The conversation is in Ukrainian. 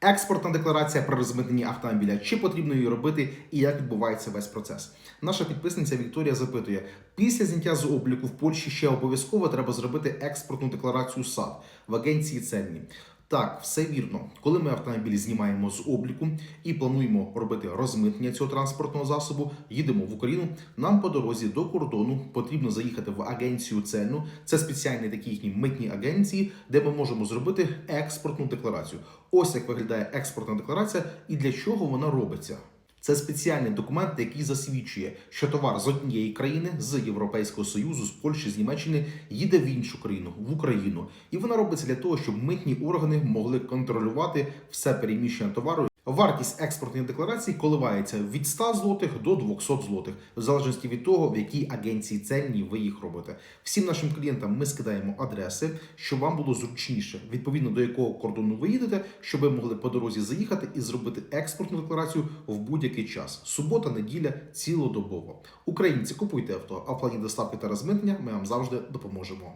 Експортна декларація про розмитнення автомобіля. Чи потрібно її робити і як відбувається весь процес? Наша підписниця Вікторія запитує: після зняття з обліку в Польщі ще обов'язково треба зробити експортну декларацію САД в агенції Цельні. Так, все вірно. Коли ми автомобіль знімаємо з обліку і плануємо робити розмитнення цього транспортного засобу, їдемо в Україну. Нам по дорозі до кордону потрібно заїхати в агенцію цену. Це спеціальні такі їхні митні агенції, де ми можемо зробити експортну декларацію. Ось як виглядає експортна декларація і для чого вона робиться. Це спеціальний документ, який засвідчує, що товар з однієї країни з Європейського союзу, з Польщі, з Німеччини їде в іншу країну, в Україну, і вона робиться для того, щоб митні органи могли контролювати все переміщення товару. Вартість експортної декларації коливається від 100 злотих до 200 злотих, в залежності від того, в якій агенції цельні ви їх робите. Всім нашим клієнтам ми скидаємо адреси, щоб вам було зручніше, відповідно до якого кордону ви їдете, щоб ви могли по дорозі заїхати і зробити експортну декларацію в будь-який час. Субота, неділя, цілодобово. Українці купуйте авто, а в плані доставки та розмитнення ми вам завжди допоможемо.